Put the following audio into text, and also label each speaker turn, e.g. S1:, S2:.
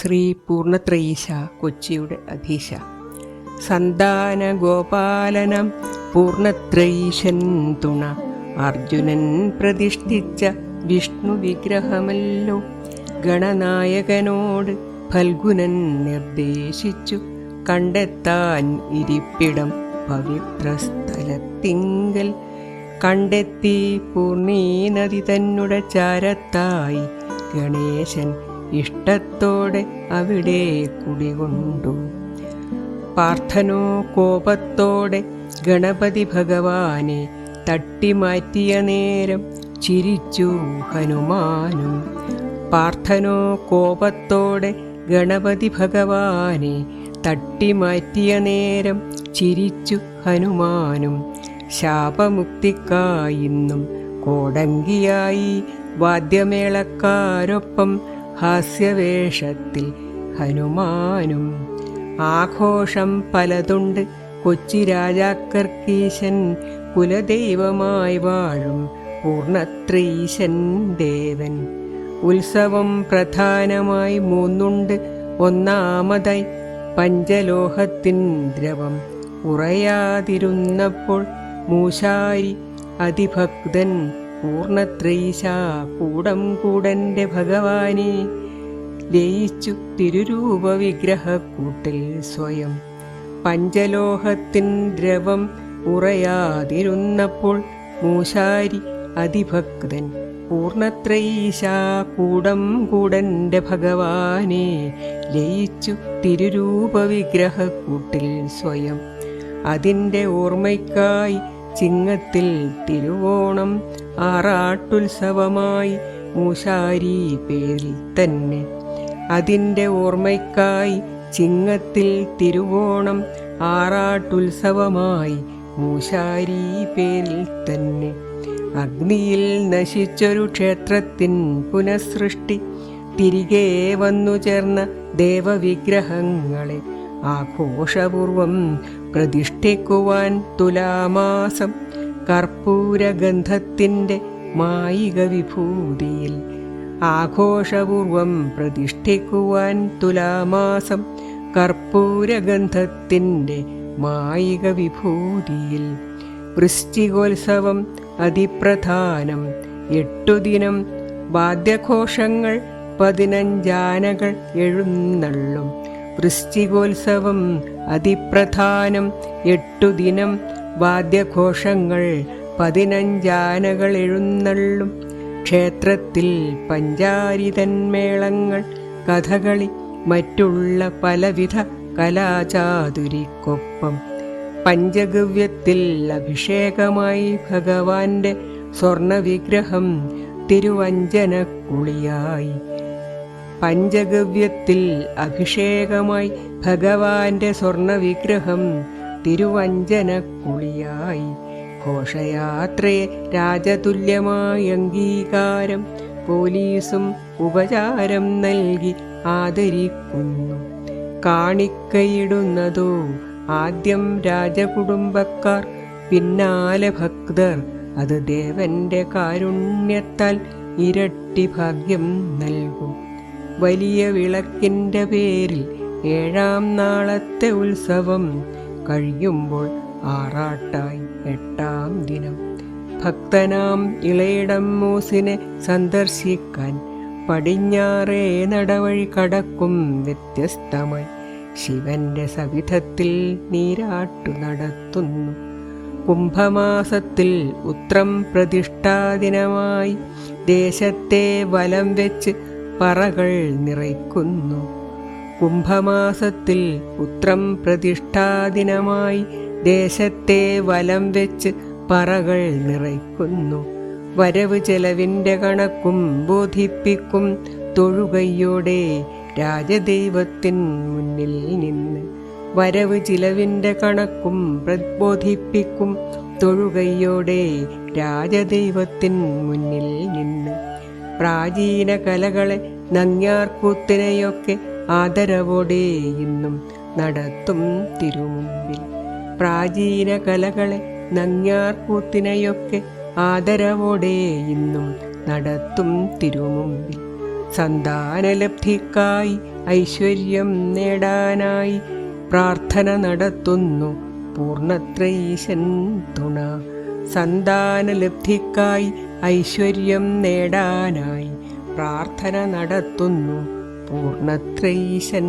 S1: ശ്രീ പൂർണത്രയീശ കൊച്ചിയുടെ അധീശ. സന്താന ഗോപാലനം പൂർണത്രയീശൻ തുണ. അർജുനൻ പ്രതിഷ്ഠിച്ച വിഷ്ണു വിഗ്രഹമല്ലോ. ഗണനായകനോട് ഫൽഗുനൻ നിർദ്ദേശിച്ചു. കണ്ടെത്താൻ ഇരിപ്പിടം പവിത്ര സ്ഥലത്തിങ്കൽ കണ്ടെത്തി പൂർണീ നദി തന്നുടെ ചാരത്തായി ഗണേശൻ ഇഷ്ടത്തോടെ അവിടെ കുടികൊണ്ടു. പാർത്ഥനോ കോപത്തോടെ ഗണപതി ഭഗവാനെ തട്ടിമാറ്റിയ നേരം ചിരിച്ചു ഹനുമാനും. പാർത്ഥനോ കോപത്തോടെ ഗണപതി ഭഗവാനെ തട്ടിമാറ്റിയ നേരം ചിരിച്ചു ഹനുമാനും. ശാപമുക്തിക്കായിന്നും കോടങ്കിയായി വാദ്യമേളക്കാരൊപ്പം ഹാസ്യവേഷത്തിൽ ഹനുമാനും ആഘോഷം പലതുണ്ട്. കൊച്ചി രാജാക്കർക്കീശൻ കുലദൈവമായി വാഴും പൂർണത്രീശൻ ദേവൻ. ഉത്സവം പ്രധാനമായി മൂന്നുണ്ട്. ഒന്നാമതായി പഞ്ചലോഹത്തിൻ ദ്രവം. ഉറയാതിരുന്നപ്പോൾ മൂശാരി അതിഭക്തൻ പൂർണത്രൈശ കൂടം കൂടന്റെ ഭഗവാനെ. ലയിച്ചു തിരുരൂപ വിഗ്രഹക്കൂട്ടിൽ സ്വയം പഞ്ചലോഹത്തിൻ ദ്രവം ഉറയാതിരുന്നപ്പോൾ മൂശാരി അതിഭക്തൻ പൂർണത്രൈശ കൂടം കൂടന്റെ ഭഗവാനെ. ലയിച്ചു തിരുരൂപ വിഗ്രഹക്കൂട്ടിൽ സ്വയം അതിന്റെ ഓർമ്മയ്ക്കായി ചിങ്ങത്തിൽ തിരുവോണം ആറാട്ടുത്സവമായി മൂശാരി പേരിൽ തന്നെ. അതിന്റെ ഓർമ്മയ്ക്കായി ചിങ്ങത്തിൽ തിരുവോണം ആറാട്ടുത്സവമായി മൂശാരി പേരിൽ തന്നെ. അഗ്നിയിൽ നശിച്ചൊരു ക്ഷേത്രത്തിൻ പുനഃസൃഷ്ടി. തിരികെ വന്നു ചേർന്ന ദേവവിഗ്രഹങ്ങളെ ആഘോഷപൂർവം പ്രതിഷ്ഠിക്കുവാൻ തുലാമാസം കർപ്പൂരഗന്ധത്തിന്റെ മായിക വിഭൂതിയിൽ ആഘോഷപൂർവം പ്രതിഷ്ഠിക്കുവാൻ തുലാമാസം കർപ്പൂരഗന്ധത്തിന്റെ മായിക വിഭൂതിയിൽ വൃശ്ചികോത്സവം അതിപ്രധാനം. എട്ടുദിനം വാദ്യഘോഷങ്ങൾ പതിനഞ്ചാനകൾ എഴുന്നള്ളും. വൃശ്ചികോത്സവം അതിപ്രധാനം. എട്ടു ദിനം വാദ്യഘോഷങ്ങൾ പതിനഞ്ചാനകൾ എഴുന്നള്ളും. ക്ഷേത്രത്തിൽ പഞ്ചാരിതന്മേളങ്ങൾ കഥകളി മറ്റുള്ള പലവിധ കലാചാതുരിക്കൊപ്പം. പഞ്ചഗവ്യത്തിൽ അഭിഷേകമായി ഭഗവാന്റെ സ്വർണവിഗ്രഹം തിരുവഞ്ചനക്കുളിയായി. പഞ്ചഗവ്യത്തിൽ അഭിഷേകമായി ഭഗവാന്റെ സ്വർണവിഗ്രഹം തിരുവഞ്ചനക്കുളിയായി. ഘോഷയാത്രയെ രാജതുല്യമായ അംഗീകാരം പോലീസും ഉപചാരം നൽകി ആദരിക്കുന്നു. കാണിക്കയിടുന്നതോ ആദ്യം രാജകുടുംബക്കാർ പിന്നാലെ ഭക്തർ. അത് ദേവന്റെ കാരുണ്യത്താൽ ഇരട്ടി ഭാഗ്യം നൽകും. വലിയ വിളക്കിന്റെ പേരിൽ ഏഴാം നാളത്തെ ഉത്സവം കഴിയുമ്പോൾ ആറാട്ടായി എട്ടാം ദിനം. ഭക്തനാം ഇളയിടം മൂസിനെ സന്ദർശിക്കാൻ പടിഞ്ഞാറേ നടവഴി കടക്കും വ്യത്യസ്തമായി. ശിവന്റെ സവിധത്തിൽ നീരാട്ടു നടത്തുന്നു. കുംഭമാസത്തിൽ ഉത്രം പ്രതിഷ്ഠാദിനമായി ദേശത്തെ വലം വെച്ച് പറകൾ നിറയ്ക്കുന്നു. കുംഭമാസത്തിൽ പുത്രം പ്രതിഷ്ഠാദിനമായി ദേശത്തെ വലം വെച്ച് പറകൾ നിറയ്ക്കുന്നു. വരവ് ചെലവിന്റെ കണക്കും ബോധിപ്പിക്കും തൊഴുകയോടെ രാജദൈവത്തിൻ മുന്നിൽ നിന്ന്. വരവ് ചിലവിന്റെ കണക്കും പ്രബോധിപ്പിക്കും തൊഴുകയോടെ രാജദൈവത്തിൻ മുന്നിൽ നിന്ന്. പ്രാചീന കലകളെ നങ്ങ്യാർകൂത്തിനെയൊക്കെ ആദരവോടെ ഇന്നും നടത്തും തിരുമുമ്പിൽ. പ്രാചീന കലകളെ നങ്ങ്യാർകൂത്തിനെയൊക്കെ ആദരവോടെ ഇന്നും നടത്തും തിരുമുമ്പിൽ. സന്താനലബ്ധിക്കായി ഐശ്വര്യം നേടാനായി പ്രാർത്ഥന നടത്തുന്നു പൂർണത്രയീശൻ തുണ. സന്താനലബ്ധിക്കായി ഐശ്വര്യം നേടാനായി പ്രാർത്ഥന നടത്തുന്നു. പൂർണത്രൈശൻ